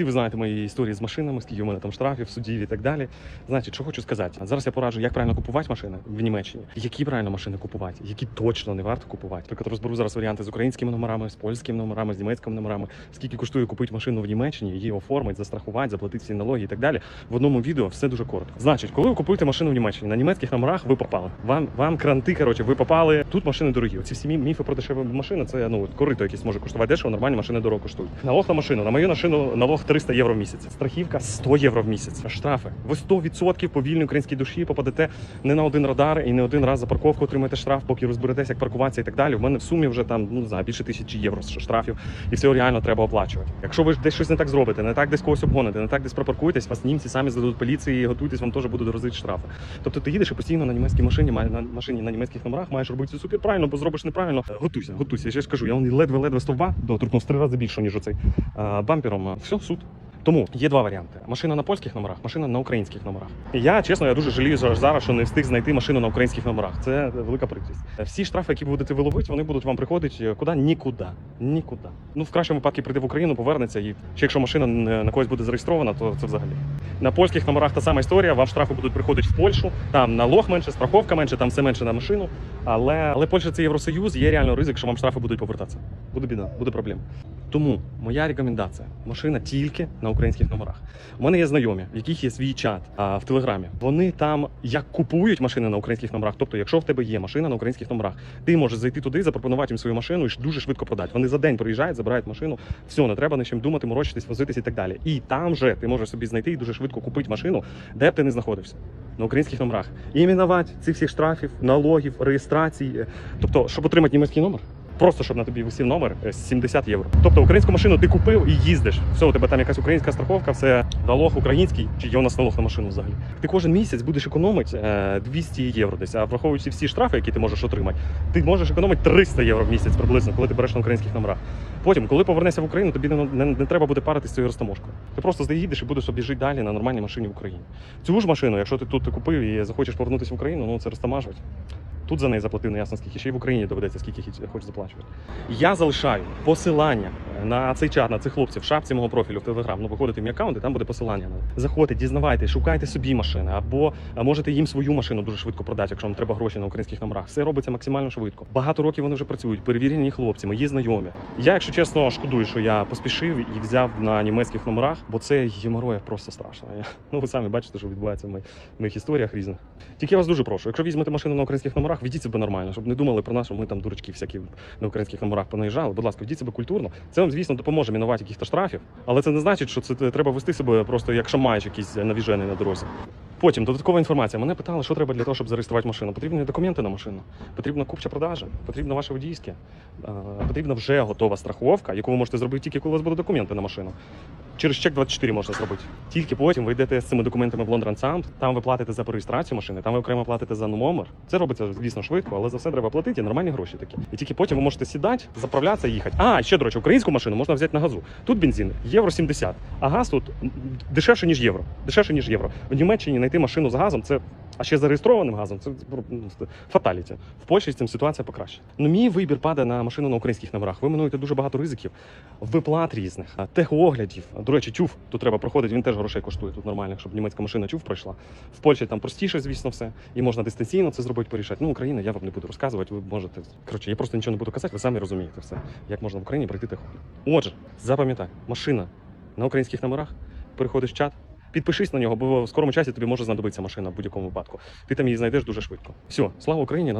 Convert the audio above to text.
Всі ви знаєте мої історії з машинами, скільки у мене там штрафів, судів і так далі. Значить, що хочу сказати. Зараз я пораджу, як правильно купувати машини в Німеччині, які правильно машини купувати, які точно не варто купувати. Наприклад, розберу зараз варіанти з українськими номерами, з польськими номерами, з німецькими номерами. Скільки коштує купити машину в Німеччині, її оформити, застрахувати, заплатити всі налоги і так далі. В одному відео все дуже коротко. Значить, коли ви купуєте машину в Німеччині, на німецьких номерах ви попали. Вам вам кранти, коротше, ви попали. Тут машини дорогі. Оці всі міфи про дешеві машини, це ну корито якесь може коштувати дешево, нормальні машини дорого коштують. Налог на машину, на мою машину налог 300 євро в місяць. Страхівка 100 євро в місяць. Штрафи. Ви 100% по вільній українській душі попадете не на один радар і не один раз за парковку отримаєте штраф, поки розберетеся, як паркуватися і так далі. У мене в сумі вже там ну знаю, більше тисячі євро штрафів, і все реально треба оплачувати. Якщо ви десь щось не так зробите, не так десь когось обгоните, не так десь припаркуєтесь, вас німці самі здадуть поліції, готуйтесь, вам теж будуть розити штрафи. Тобто ти їдеш і постійно на німецькій машині, на машині на німецьких номерах, маєш робити супер правильно, бо зробиш неправильно. Готуйся, готуйся. Я ж кажу, я ледве-ледве стовба доторкнув три рази більше, ніж оцей а, бампером. Все, суд. Тому є два варіанти: машина на польських номерах, машина на українських номерах. Я чесно, я дуже жалію зараз, що не встиг знайти машину на українських номерах. Це велика прикрість. Всі штрафи, які будете ви ловити, вони будуть вам приходити куди? Нікуди. Нікуди. Ну в кращому випадку прийде в Україну, повернеться, і чи якщо машина на когось буде зареєстрована, то це взагалі. На польських номерах та сама історія. Вам штрафи будуть приходити в Польщу. Там налог менше, страховка менше, там все менше на машину. Але але Польща це Євросоюз, є реально ризик, що вам штрафи будуть повертатися. Буде біда, буде проблема. Тому моя рекомендація: машина тільки на українських номерах. У мене є знайомі, в яких є свій чат а, в телеграмі. Вони там як купують машини на українських номерах. Тобто, якщо в тебе є машина на українських номерах, ти можеш зайти туди, запропонувати їм свою машину і дуже швидко продати. Вони за день приїжджають, забирають машину, все, не треба ні чим думати, морочитись, возитись і так далі. І там же ти можеш собі знайти і дуже швидко купити машину, де б ти не знаходився. На українських номерах. І мінувати цих всіх штрафів, налогів, реєстрацій. Тобто, щоб отримати німецький номер, Просто щоб на тобі висів номер е, 70 євро. Тобто українську машину ти купив і їздиш. Все, у тебе там якась українська страховка, все налог український, чи є у нас налог на машину взагалі. Ти кожен місяць будеш економити е, 200 євро десь. А враховуючи всі штрафи, які ти можеш отримати, ти можеш економити 300 євро в місяць приблизно, коли ти береш на українських номерах. Потім, коли повернешся в Україну, тобі не, не, не треба буде паритися цією розтаможкою. Ти просто заїдеш і будеш собі жити далі на нормальній машині в Україні. Цю ж машину, якщо ти тут купив і захочеш повернутися в Україну, ну це розтамажувати. Тут за неї заплатив неясно скільки, ще й в Україні доведеться, скільки хоч заплачувати. Я залишаю посилання на цей чат, на цих хлопців в шапці мого профілю в Телеграм. Ну, виходите в мій аккаунт, і там буде посилання. Заходьте, дізнавайте, шукайте собі машини, або можете їм свою машину дуже швидко продати, якщо вам треба гроші на українських номерах. Все робиться максимально швидко. Багато років вони вже працюють, перевірені хлопці, мої знайомі. Я, якщо чесно, шкодую, що я поспішив і взяв на німецьких номерах, бо це геморроя просто страшно. Я- Ну, ви самі бачите, що відбувається в моїх, історіях різних. Тільки я вас дуже прошу, якщо візьмете машину на українських номерах, ведіть себе нормально, щоб не думали про нас, що ми там дурачки всякі на українських номерах понаїжджали. Будь ласка, ведіть себе культурно. Це звісно, допоможе мінувати якихось штрафів, але це не значить, що це треба вести себе просто як шамаєш якийсь навіжений на дорозі. Потім додаткова інформація. Мене питали, що треба для того, щоб зареєструвати машину. Потрібні документи на машину, потрібна купча продажа, потрібно ваше водійське, е, потрібна вже готова страховка, яку ви можете зробити тільки коли у вас будуть документи на машину. Через чек 24 можна зробити. Тільки потім ви йдете з цими документами в Лондон Sound, там ви платите за реєстрацію машини, там ви окремо платите за номер. Це робиться, звісно, швидко, але за все треба платити, нормальні гроші такі. І тільки потім ви можете сідати, заправлятися і їхати. А, ще, до речі, українську машину можна взяти на газу. Тут бензин євро 70, а газ тут дешевше, ніж євро. Дешевше, ніж євро. В Німеччині знайти машину з газом це. А ще зареєстрованим газом це ну, фаталіті. В Польщі з цим ситуація покраще. Ну, мій вибір падає на машину на українських номерах. Ви минуєте дуже багато ризиків, виплат різних, техоглядів. До речі, тюф тут треба проходити, він теж грошей коштує тут нормально, щоб німецька машина тюф пройшла. В Польщі там простіше, звісно, все. І можна дистанційно це зробити, порішати. Ну, Україна, я вам не буду розказувати. Ви можете. Коротше, я просто нічого не буду казати, ви самі розумієте все, як можна в Україні пройти техогляд. Отже, запам'ятай, машина на українських номерах, переходиш в чат. Підпишись на нього, бо в скорому часі тобі може знадобитися машина в будь-якому випадку. Ти там її знайдеш дуже швидко. Все, слава Україні!